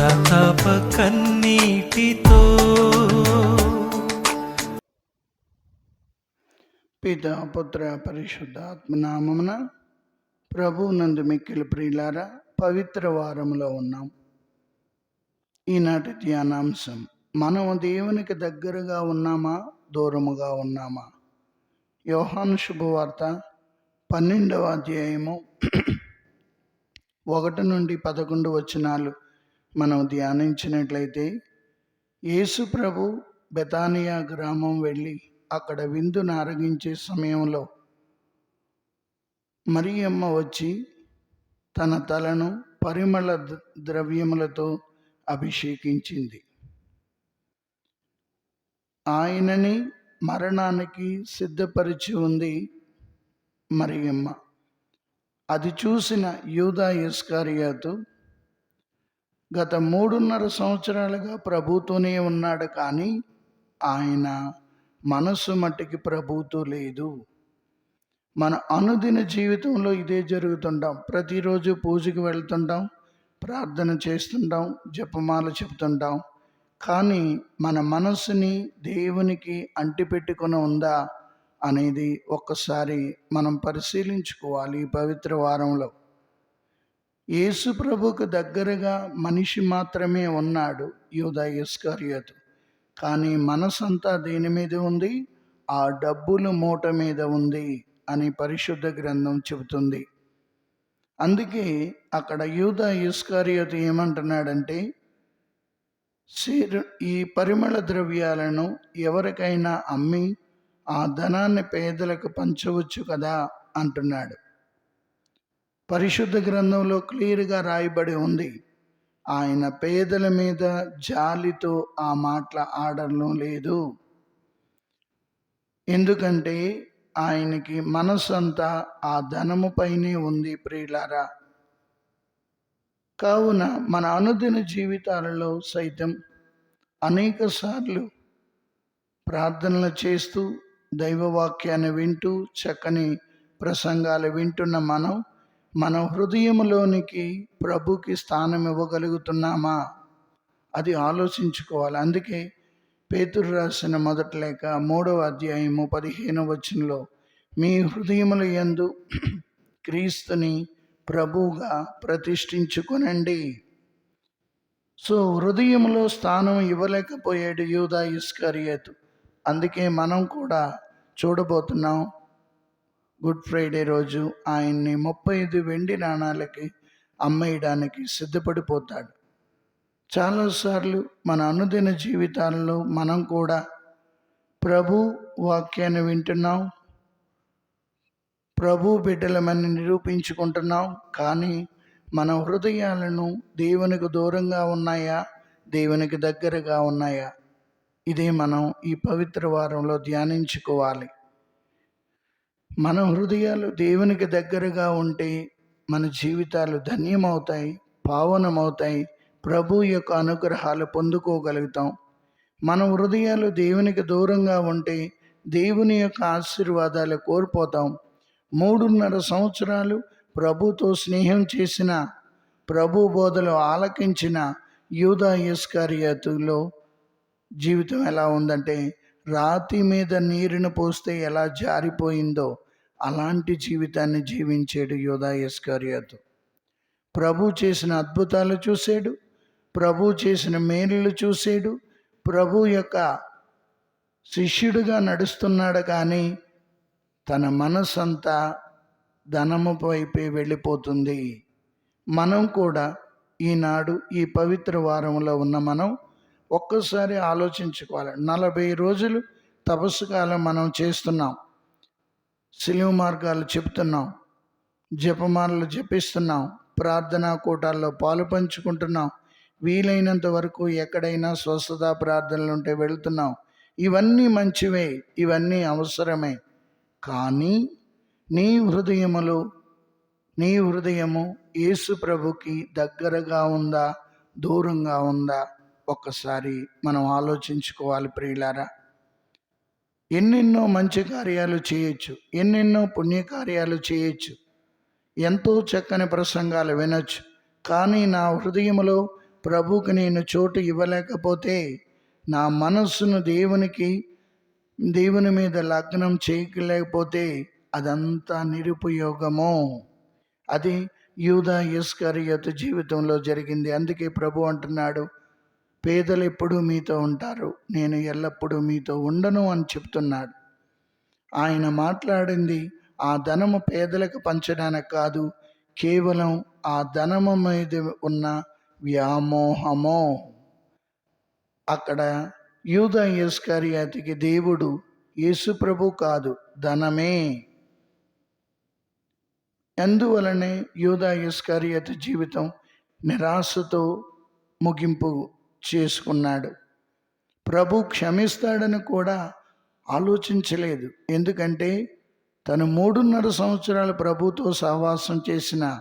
పశ్చాత్తాప కన్నీటితో. పిత పుత్ర పరిశుద్ధ ఆత్మనామమున ప్రభు నందు మిక్కిలి ప్రియులారా పవిత్ర వారములో ఉన్నాం. ఈనాటి ధ్యానాంశం మనం దేవునికి దగ్గరగా ఉన్నామా దూరముగా ఉన్నామా? యోహాను శుభవార్త పన్నెండవ అధ్యాయము ఒకటి నుండి పదకొండు వచనాలు. మనం ధ్యానించినట్లయితే యేసు ప్రభు బెతానియా గ్రామం వెళ్ళి అక్కడ విందును ఆరగించే సమయంలో మరియమ్మ వచ్చి తన తలను పరిమళ ద- ద్రవ్యములతో అభిషేకించింది. ఆయనని మరణానికి సిద్ధపరిచి ఉంది మరియమ్మ. అది చూసిన యూదా ఎస్కారియాతో గత మూడున్నర సంవత్సరాలుగా ప్రభుతోనే ఉన్నాడు కానీ ఆయన మనస్సు మట్టికి ప్రభుతో లేదు. మన అనుదిన జీవితంలో ఇదే జరుగుతుంటాం. ప్రతిరోజు పూజకి వెళ్తుంటాం ప్రార్థన చేస్తుంటాం జపమాల చెప్తుంటాం. కానీ మన మనస్సుని దేవునికి అంటిపెట్టుకొని ఉందా అనేది ఒక్కసారి మనం పరిశీలించుకోవాలి ఈ పవిత్ర వారంలో. యేసు ప్రభుకు దగ్గరగా మనిషి మాత్రమే ఉన్నాడు యూదా ఇస్కర్యతు. కానీ మనసంతా దేని మీద ఉంది ఆ డబ్బులు మూట మీద ఉంది అని పరిశుద్ధ గ్రంథం చెబుతుంది. అందుకే అక్కడ యూదా ఇస్కారియోతు ఏమంటున్నాడంటే "శీర్- ఈ పరిమళ ద్రవ్యాలను ఎవరికైనా అమ్మి ఆ ధనాన్ని పేదలకు పంచవచ్చు కదా అంటున్నాడు. పరిశుద్ధ గ్రంథంలో క్లియర్గా రాయబడి ఉంది. ఆయన పేదల మీద జాలితో ఆ మాటల ఆడడం లేదు. ఎందుకంటే ఆయనకి మనస్సంతా ఆ ధనముపైనే ఉంది ప్రియులారా. కావున మన అనుదిన జీవితాలలో సైతం అనేక సార్లు ప్రార్థనలు చేస్తూ దైవవాక్యాన్ని వింటూ చక్కని ప్రసంగాలు వింటున్న మనం మన హృదయంలోనికి ప్రభుకి స్థానం ఇవ్వగలుగుతున్నామా? అది ఆలోచించుకోవాలి. అందుకే పేతురు రాసిన మొదటి లేక మూడవ అధ్యాయము పదిహేను వచనంలో మీ హృదయముల యందు క్రీస్తుని ప్రభువుగా ప్రతిష్ఠించుకునండి. సో హృదయంలో స్థానం ఇవ్వలేకపోయాడు యూదా ఇస్కరియేతు. అందుకే మనం కూడా చూడబోతున్నాం గుడ్ ఫ్రైడే రోజు ఆయన్ని ముప్పై ఐదు వెండి నాణాలకి అమ్మేయడానికి సిద్ధపడిపోతాడు. చాలాసార్లు మన అనుదిన జీవితాలలో మనం కూడా ప్రభు వాక్యాన్ని వింటున్నాం. ప్రభు బిడ్డలమని నిరూపించుకుంటున్నాం. కానీ మన హృదయాలను దేవునికి దూరంగా ఉన్నాయా? దేవునికి దగ్గరగా ఉన్నాయా? ఇదే మనం ఈ పవిత్ర వారంలో ధ్యానించుకోవాలి. మన హృదయాలు దేవునికి దగ్గరగా ఉంటే మన జీవితాలు ధన్యమవుతాయి పావనమవుతాయి. ప్రభు యొక్క అనుగ్రహాలు పొందుకోగలుగుతాం. మన హృదయాలు దేవునికి దూరంగా ఉంటే దేవుని యొక్క ఆశీర్వాదాలు కోల్పోతాం. మూడున్నర సంవత్సరాలు ప్రభుతో స్నేహం చేసిన ప్రభు బోధలు ఆలకించిన యూదా ఇస్కారియతులో జీవితం ఎలా ఉందంటే రాతి మీద నీరును పోస్తే ఎలా జారిపోయిందో అలాంటి జీవితాన్ని జీవించాడు యోధా ప్రభు చేసిన అద్భుతాలు చూశాడు. ప్రభు చేసిన మేలులు చూశాడు. ప్రభు యొక్క శిష్యుడిగా నడుస్తున్నాడు కానీ తన మనసంతా ధనము వైపే వెళ్ళిపోతుంది. మనం కూడా ఈనాడు ఈ పవిత్ర వారంలో ఉన్న మనం ఒక్కసారి ఆలోచించుకోవాలి. నలభై రోజులు తపస్సు కాలం మనం చేస్తున్నాం. సిలువ మార్గాలు చెప్తున్నాం. జపమాలలు జపిస్తున్నాం. ప్రార్థనా కూటాల్లో పాలు పంచుకుంటున్నాం. వీలైనంత వరకు ఎక్కడైనా స్వస్థత ప్రార్థనలు ఉంటే వెళ్తున్నాం. ఇవన్నీ మంచివే ఇవన్నీ అవసరమే. కానీ నీ హృదయములు నీ హృదయము యేసు ప్రభుకి దగ్గరగా ఉందా దూరంగా ఉందా? ఒక్కసారి మనం ఆలోచించుకోవాలి ప్రియులారా. ఎన్నెన్నో మంచి కార్యాలు చేయొచ్చు ఎన్నెన్నో పుణ్యకార్యాలు చేయొచ్చు ఎంతో చక్కని ప్రసంగాలు వినొచ్చు. కానీ నా హృదయంలో ప్రభుకి నేను చోటు ఇవ్వలేకపోతే నా మనస్సును దేవునికి దేవుని మీద లగ్నం చేయలేకపోతే అదంతా నిరుపయోగము? అది యూదా ఇస్కరియత జీవితంలో జరిగింది. అందుకే ప్రభు అంటున్నాడు పేదలు ఎప్పుడూ మీతో ఉంటారు. నేను ఎల్లప్పుడూ మీతో ఉండను అని చెప్తున్నాడు. ఆయన మాట్లాడింది ఆ ధనము పేదలకు పంచడానికి కాదు కేవలం ఆ ధనము మీద ఉన్న వ్యామోహము. అక్కడ యూద యస్కర్యాతికి దేవుడు యేసుప్రభు కాదు ధనమే. అందువలనే యూద ఇస్కరియాతి జీవితం నిరాశతో ముగింపు చేసుకున్నాడు. ప్రభు క్షమిస్తాడని కూడా ఆలోచించలేదు. ఎందుకంటే తను మూడున్నర సంవత్సరాలు ప్రభుతో సహవాసం చేసిన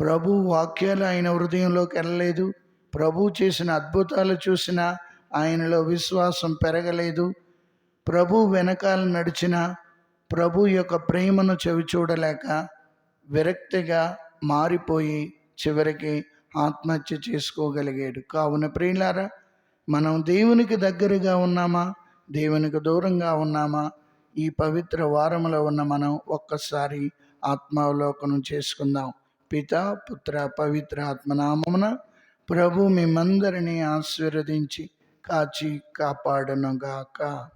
ప్రభు వాక్యాలు ఆయన హృదయంలోకి వెళ్ళలేదు. ప్రభు చేసిన అద్భుతాలు చూసిన ఆయనలో విశ్వాసం పెరగలేదు. ప్రభు వెనకాల నడిచిన ప్రభు యొక్క ప్రేమను చెవి చూడలేక విరక్తిగా మారిపోయి చివరికి ఆత్మహత్య చేసుకోగలిగాడు. కావున ప్రియులారా మనం దేవునికి దగ్గరగా ఉన్నామా? దేవునికి దూరంగా ఉన్నామా? ఈ పవిత్ర వారంలో ఉన్న మనం ఒక్కసారి ఆత్మావలోకనం చేసుకుందాం. పిత పుత్ర పవిత్ర ఆత్మనామమున ప్రభు మిమ్మందరినీ ఆశీర్వదించి కాచి కాపాడనుగాక.